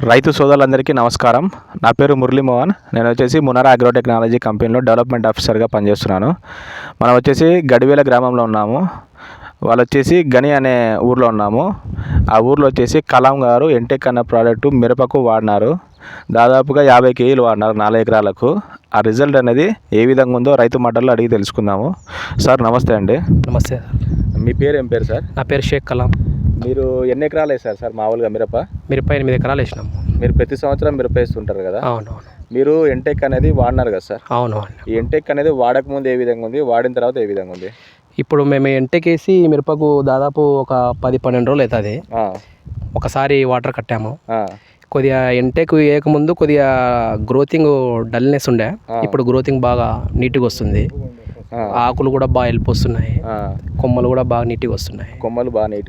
రైతు సోదరులందరికీ నమస్కారం. నా పేరు మురళీమోహన్ నేను వచ్చేసి మునరా అగ్రోటెక్నాలజీ కంపెనీలో డెవలప్మెంట్ ఆఫీసర్గా పనిచేస్తున్నాను. మనం వచ్చేసి గడివేల గ్రామంలో ఉన్నాము. వాళ్ళు వచ్చేసి గని అనే ఊర్లో ఉన్నాము. ఆ ఊర్లో వచ్చేసి కలాం గారు ఎంటెక్ అన్న ప్రోడక్ట్ మిరపకు వాడినారు. దాదాపుగా యాభై కేజీలు వాడినారు నాలుగు ఎకరాలకు. ఆ రిజల్ట్ అనేది ఏ విధంగా ఉందో రైతు మాటల్లో అడిగి తెలుసుకుందాము. సార్ నమస్తే అండి. నమస్తే మీ పేరు ఏం పేరు సార్? నా పేరు షేక్ కలాం. మీరు ఎన్ని ఎకరాలు వేస్తారు సార్ మామూలుగా మిరప? మిరపై ఎనిమిది ఎకరాలు వేసినాము మీరు ప్రతి సంవత్సరం మిరప వేస్తుంటారు కదా? అవును అవును మీరు ఎంటెక్ అనేది వాడినారు కదా సార్? అవును అవును ఈ ఎంటెక్ అనేది వాడక ముందు ఏ విధంగా ఉంది? వాడిన తర్వాత ఏ విధంగా ఉంది? ఇప్పుడు మేము ఎంటకేసి మిరపకు దాదాపు ఒక పది పన్నెండు రోజులు అవుతుంది. ఒకసారి వాటర్ కట్టాము. కొద్దిగా ఎంటెక్ వేయకముందు కొద్దిగా గ్రోతింగ్ డల్నెస్ ఉండే. ఇప్పుడు గ్రోతింగ్ బాగా నీట్గా వస్తుంది. ఆకులు కూడా బాగా వెళ్ళిపోతున్నాయి ఆ. కొమ్మలు కూడా బాగా నీట్గా వస్తున్నాయి. కొమ్మలు బాగా నీట్